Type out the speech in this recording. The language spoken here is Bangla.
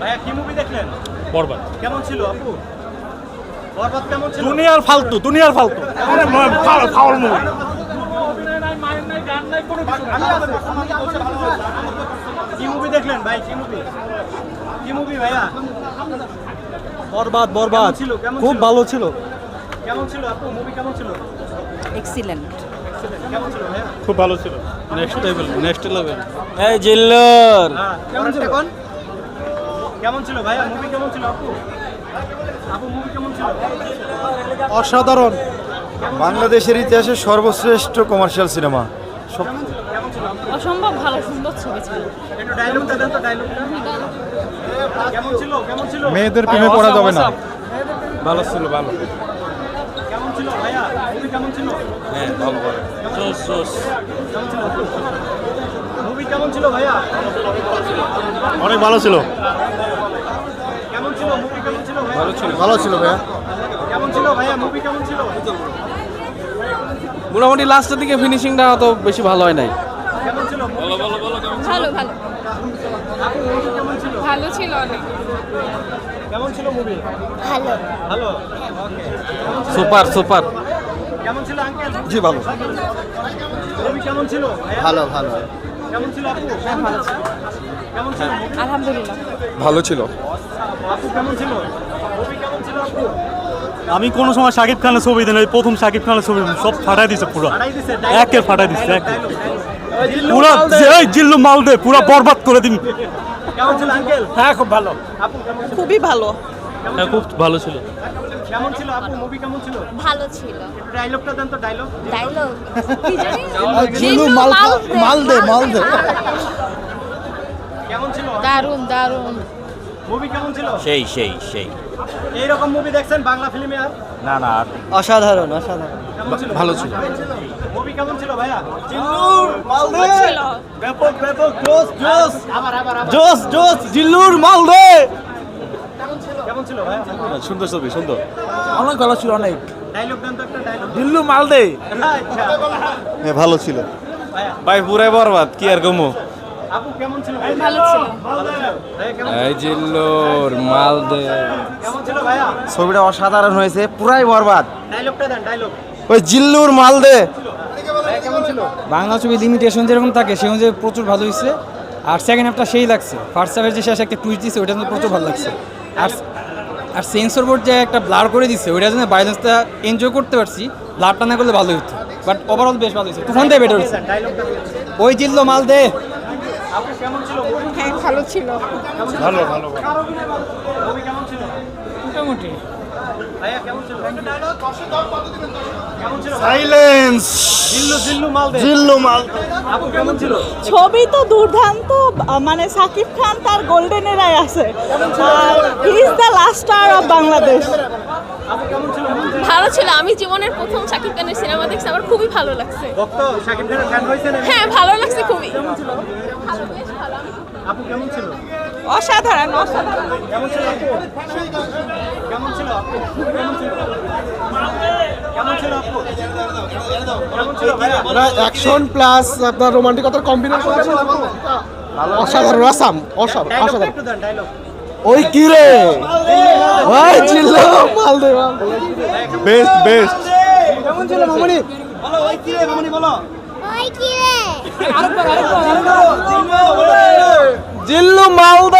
ভাইয়া কি মুভি দেখলেন? বরবাদ। কেমন ছিল আপু? বরবাদ কেমন ছিল? দুনিয়ার ফালতু দুনিয়ার ফালতু। ফাউল মুভি কি মুভি দেখলেন ভাই? কি মুভি কি মুভি ভাইয়া? বরবাদ বরবাদ। ছিল? কেমন খুব ভালো ছিল। কেমন ছিল আপু? মুভি কেমন ছিল? এক্সিলেন্ট কেমন ছিল ভাইয়া? খুব ভালো ছিল। নেক্সট লেভেল নেক্সট লেভেল এই জিল্লুর। হ্যাঁ কেমন ছিল? কোন? কেমন ছিল ভাইয়া? মুভি কেমন ছিল আপু? আপু মুভি কেমন ছিল? অসাধারণ। বাংলাদেশের ইতিহাসে সর্বশ্রেষ্ঠ কমার্শিয়াল সিনেমা? অসম্ভব ভালো সুন্দর ছবি ছিল। একটু ডায়লগটা দেন তো ডায়লগটা কেমন ছিল? কেমন ছিল? মেয়েদের প্রেমে পড়া যাবে না। ভালো ছিল ভালো। কেমন ছিল ভাইয়া? মুভি কেমন ছিল? হ্যাঁ ভালো ভালো। জোস জোস। অনেক ভালো ছিল কেমন ছিল মুভি কেমন ছিল ভাইয়া ভালো ছিল। ভাইয়া। কেমন ছিল ভাইয়া? মুভি কেমন ছিল? মোটামুটি লাস্টের দিকে ফিনিশিংটা অত বেশি ভালো হয় নাই। ভালো ভালো ভালো ভালো ভালো। আপু মুভি কেমন ছিল? অনেক। কেমন ছিল মুভি ভালো। ভালো? সুপার সুপার কেমন ছিল আঙ্কেল জি ভালো। মুভি কেমন ছিল ভালো ভালো। কেমন ছিল আপু? ভালো ছিল। কেমন ছিল? আলহামদুলিল্লাহ। ভালো ছিল। আপু কেমন ছিল মুভি কেমন ছিল আপু আমি কোনো সময় শাকিব খানের ছবি দিন এই প্রথম শাকিব খানের ছবি সব ফাটাই দিছে পুরো। একের ফাটাই দিছে এক। পুরা এই জিল্লু মাল দে পুরা বরবাদ করে দিন কেমন ছিল আঙ্কেল হ্যাঁ খুব ভালো। আপু কেমন ছিল? খুবই ভালো। হ্যাঁ খুব ভালো ছিল। কেমন ছিল আপু? মুভি কেমন ছিল? ভালো ছিল। ডায়লগটা দেন তো ডায়লগ ডায়লগ কি জানি। জিল্লু মাল মাল দে মাল দে কেমন ছিল? দারুণ দারুণ। মুভি কেমন ছিল? সেই সেই সেই। এইরকম মুভি দেখছেন বাংলা ফিল্মে আর? না না অসাধারণ অসাধারণ। ভালো ছিল। মুভি কেমন ছিল ভাইয়া? ছিল। ব্যাপক ব্যাপক জোস জোস আবার আবার আবার জোস জোস জিল্লুর মাল দে কেমন ছিল ভাইয়া? সুন্দর ছবি সুন্দর। অনেক ভালো ছিল অনেক। ডায়লগ দেন তো একটা ডায়লগ জিল্লু মাল আচ্ছা। হ্যাঁ ভালো ছিল। ভাই পুরাই বরবাদ কি আর কমু? আপু কেমন ছিল ভালো ছিল ভালো ছিল ভাইয়া কেমন এই জিল্লুর মাল দে কেমন ছিল ভাইয়া? ছবিটা অসাধারণ হয়েছে পুরাই বরবাদ। ডায়লগটা দেন ডায়লগ ওই জিল্লুর মাল দে ভাইয়া কেমন ছিল? বাংলা ছবি লিমিটেশন যেরকম থাকে সে অনুযায়ী প্রচুর ভালো হয়েছে। আর সেকেন্ড হাফটা সেই লাগছে। ফার্স্ট হাফের যে শেষে একটা টুইস্ট দিচ্ছে ওইটা প্রচুর ভালো লাগছে। আর আর সেন্সর বোর্ড যে একটা ব্লার করে দিচ্ছে ওইটার জন্য ভাইলেন্সটা এনজয় করতে পারছি। ব্লারটা না করলে ভালো হতো বাট ওভারঅল বেশ ভালো হয়েছে। তুফান দিয়ে বেটার হয়েছে। ওই জিল্লো মাল দে হ্যাঁ ভালো ছিল। ভালো ভালো মুভি কেমন ছিল? মোটামুটি। ভাইয়া কেমন ছিল? কেমন ছিল? সাইলেন্স জিল্লু জিল্লু মাল দে জিল্লু মাল আপু কেমন ছিল? ছবি তো দুর্দান্ত মানে সাকিব খান তার গোল্ডেন এরায় আছে। Is the last star of Bangladesh আপু কেমন ছিল? ভালো ছিল। আমি জীবনের প্রথম শাকিব খানের সিনেমা দেখছি আমার খুবই ভালো লাগছে। ভক্ত শাকিব খানের ফ্যান হয়েছেন হ্যাঁ ভালো লাগছে খুবই ভালো বেশ ভালো আপু কেমন ছিল অসাধারণ কেমন ছিল কেমন ছিল ছিল ছিল ছিল অ্যাকশন প্লাস আপনার রোমান্টিকতার কম্বিনেশন অসাধারণ আসাম অসাধারণ ওই কি রে? ওই জিল্লু মাল দে বেস্ট বেস্ট কেমন ছিল মামনি? বলো ওই কি রে মামনি বলো। ওই কি রে? জিল্লু মাল দে